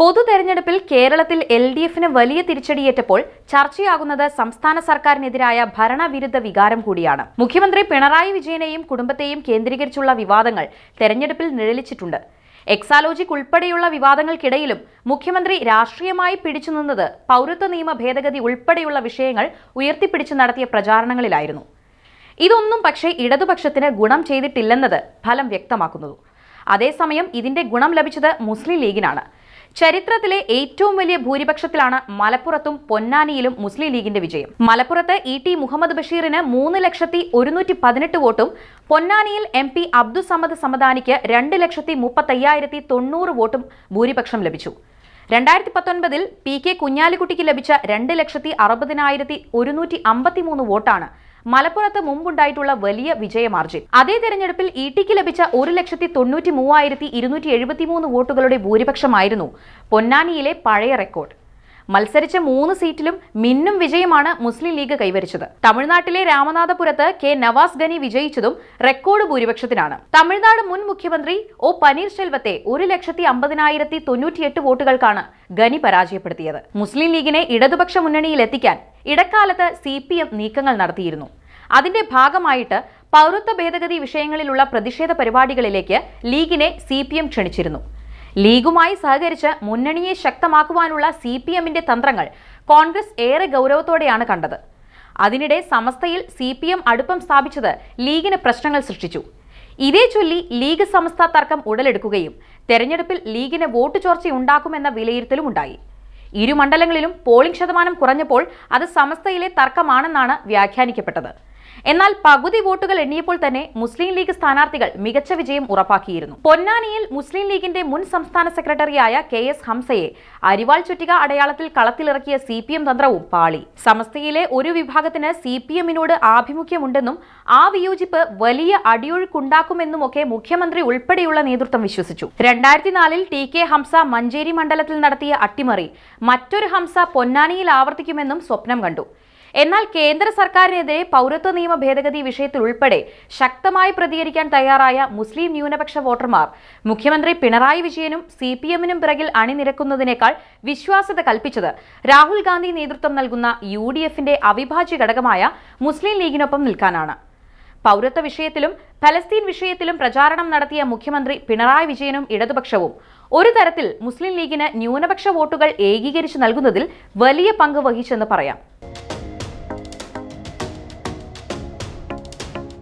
പൊതു തെരഞ്ഞെടുപ്പിൽ കേരളത്തിൽ എൽ ഡി എഫിന് വലിയ തിരിച്ചടിയേറ്റപ്പോൾ ചർച്ചയാകുന്നത് സംസ്ഥാന സർക്കാരിനെതിരായ ഭരണവിരുദ്ധ വികാരം കൂടിയാണ്. മുഖ്യമന്ത്രി പിണറായി വിജയനെയും കുടുംബത്തെയും കേന്ദ്രീകരിച്ചുള്ള വിവാദങ്ങൾ തെരഞ്ഞെടുപ്പിൽ നിഴലിച്ചിട്ടുണ്ട്. എക്സാലോജിക് ഉൾപ്പെടെയുള്ള വിവാദങ്ങൾക്കിടയിലും മുഖ്യമന്ത്രി രാഷ്ട്രീയമായി പിടിച്ചു നിന്നത് പൗരത്വ നിയമ ഭേദഗതി ഉൾപ്പെടെയുള്ള വിഷയങ്ങൾ ഉയർത്തിപ്പിടിച്ചു നടത്തിയ പ്രചാരണങ്ങളിലായിരുന്നു. ഇതൊന്നും പക്ഷേ ഇടതുപക്ഷത്തിന് ഗുണം ചെയ്തിട്ടില്ലെന്നത് ഫലം വ്യക്തമാക്കുന്നു അതേസമയം ഇതിന്റെ ഗുണം ലഭിച്ചത് മുസ്ലിം ലീഗിനാണ്. ചരിത്രത്തിലെ ഏറ്റവും വലിയ ഭൂരിപക്ഷത്തിലാണ് മലപ്പുറത്തും പൊന്നാനിയിലും മുസ്ലിം ലീഗിന്റെ വിജയം. മലപ്പുറത്ത് ഇ ടി മുഹമ്മദ് ബഷീറിന് മൂന്ന് ലക്ഷത്തി ഒരുന്നൂറ്റി പതിനെട്ട് വോട്ടും പൊന്നാനിയിൽ എം പി അബ്ദുസമദ് സമദാനിക്ക് രണ്ട് ലക്ഷത്തി മുപ്പത്തയ്യായിരത്തി തൊണ്ണൂറ് വോട്ടും ഭൂരിപക്ഷം ലഭിച്ചു. രണ്ടായിരത്തി പത്തൊൻപതിൽ പി കെ കുഞ്ഞാലിക്കുട്ടിക്ക് ലഭിച്ച രണ്ട് ലക്ഷത്തി അറുപതിനായിരത്തി ഒരുന്നൂറ്റി അമ്പത്തിമൂന്ന് വോട്ടാണ് മലപ്പുറത്ത് മുമ്പുണ്ടായിട്ടുള്ള വലിയ വിജയമാർജിൻ അതേ തെരഞ്ഞെടുപ്പിൽ ഇ ടിക്ക് ലഭിച്ച ഒരു ലക്ഷത്തി തൊണ്ണൂറ്റി മൂവായിരത്തി ഇരുന്നൂറ്റി എഴുപത്തിമൂന്ന് വോട്ടുകളുടെ ഭൂരിപക്ഷമായിരുന്നു പൊന്നാനിയിലെ പഴയ റെക്കോർഡ്. മത്സരിച്ച മൂന്ന് സീറ്റിലും മിന്നും വിജയമാണ് മുസ്ലിം ലീഗ് കൈവരിച്ചത്. തമിഴ്നാട്ടിലെ രാമനാഥപുരത്ത് കെ നവാസ് ഗനി വിജയിച്ചതും റെക്കോർഡ് ഭൂരിപക്ഷത്തിനാണ്. തമിഴ്നാട് മുൻ മുഖ്യമന്ത്രി ഒ പനീർശെൽവത്തെ ഒരു ലക്ഷത്തി അമ്പതിനായിരത്തി തൊണ്ണൂറ്റിയെട്ട് വോട്ടുകൾക്കാണ് ഗനി പരാജയപ്പെടുത്തിയത്. മുസ്ലിം ലീഗിനെ ഇടതുപക്ഷ മുന്നണിയിൽ എത്തിക്കാൻ ഇടക്കാലത്ത് സി നീക്കങ്ങൾ നടത്തിയിരുന്നു. അതിന്റെ ഭാഗമായിട്ട് പൗരത്വ ഭേദഗതി വിഷയങ്ങളിലുള്ള പ്രതിഷേധ പരിപാടികളിലേക്ക് ലീഗിനെ സി ക്ഷണിച്ചിരുന്നു. ലീഗുമായി സഹകരിച്ച് മുന്നണിയെ ശക്തമാക്കുവാനുള്ള സി പി എമ്മിന്റെ തന്ത്രങ്ങൾ കോൺഗ്രസ് ഏറെ ഗൗരവത്തോടെയാണ് കണ്ടത്. അതിനിടെ സമസ്തയിൽ സി പി എം അടുപ്പം സ്ഥാപിച്ചത് ലീഗിന് പ്രശ്നങ്ങൾ സൃഷ്ടിച്ചു. ഇതേ ചൊല്ലി ലീഗ് സമസ്ത തർക്കം ഉടലെടുക്കുകയും തെരഞ്ഞെടുപ്പിൽ ലീഗിന് വോട്ട് ചോർച്ചയുണ്ടാക്കുമെന്ന വിലയിരുത്തലും ഉണ്ടായി. ഇരു മണ്ഡലങ്ങളിലും പോളിംഗ് ശതമാനം കുറഞ്ഞപ്പോൾ അത് സമസ്തയിലെ തർക്കമാണെന്നാണ് വ്യാഖ്യാനിക്കപ്പെട്ടത്. എന്നാൽ പകുതി വോട്ടുകൾ എണ്ണിയപ്പോൾ തന്നെ മുസ്ലിം ലീഗ് സ്ഥാനാർത്ഥികൾ മികച്ച വിജയം ഉറപ്പാക്കിയിരുന്നു. പൊന്നാനിയിൽ മുസ്ലിം ലീഗിന്റെ മുൻ സംസ്ഥാന സെക്രട്ടറിയായ കെ എസ് ഹംസയെ അരിവാൾ ചുറ്റിക അടയാളത്തിൽ കളത്തിലിറക്കിയ സി പി എം തന്ത്രവും പാളി. സമസ്തയിലെ ഒരു വിഭാഗത്തിന് സി പി എമ്മിനോട് ആഭിമുഖ്യമുണ്ടെന്നും ആ വിയോജിപ്പ് വലിയ അടിയൊഴുക്കുണ്ടാക്കുമെന്നുമൊക്കെ മുഖ്യമന്ത്രി ഉൾപ്പെടെയുള്ള നേതൃത്വം വിശ്വസിച്ചു. രണ്ടായിരത്തി നാലിൽ ടി കെ ഹംസ മഞ്ചേരി മണ്ഡലത്തിൽ നടത്തിയ അട്ടിമറി മറ്റൊരു ഹംസ പൊന്നാനിയിൽ ആവർത്തിക്കുമെന്നും സ്വപ്നം കണ്ടു. എന്നാൽ കേന്ദ്ര സർക്കാരിനെതിരെ പൗരത്വ നിയമ ഭേദഗതി വിഷയത്തിൽ ഉൾപ്പെടെ ശക്തമായി പ്രതികരിക്കാൻ തയ്യാറായ മുസ്ലിം ന്യൂനപക്ഷ വോട്ടർമാർ മുഖ്യമന്ത്രി പിണറായി വിജയനും സി പി എമ്മിനും പിറകിൽ അണിനിരക്കുന്നതിനേക്കാൾ വിശ്വാസ്യത കൽപ്പിച്ചത് രാഹുൽ ഗാന്ധി നേതൃത്വം നൽകുന്ന യു ഡി എഫിന്റെ അവിഭാജ്യ ഘടകമായ മുസ്ലിം ലീഗിനൊപ്പം നിൽക്കാനാണ്. പൗരത്വ വിഷയത്തിലും ഫലസ്തീൻ വിഷയത്തിലും പ്രചാരണം നടത്തിയ മുഖ്യമന്ത്രി പിണറായി വിജയനും ഇടതുപക്ഷവും ഒരു തരത്തിൽ മുസ്ലിം ലീഗിന് ന്യൂനപക്ഷ വോട്ടുകൾ ഏകീകരിച്ചു നൽകുന്നതിൽ വലിയ പങ്ക് വഹിച്ചെന്ന് പറയാം.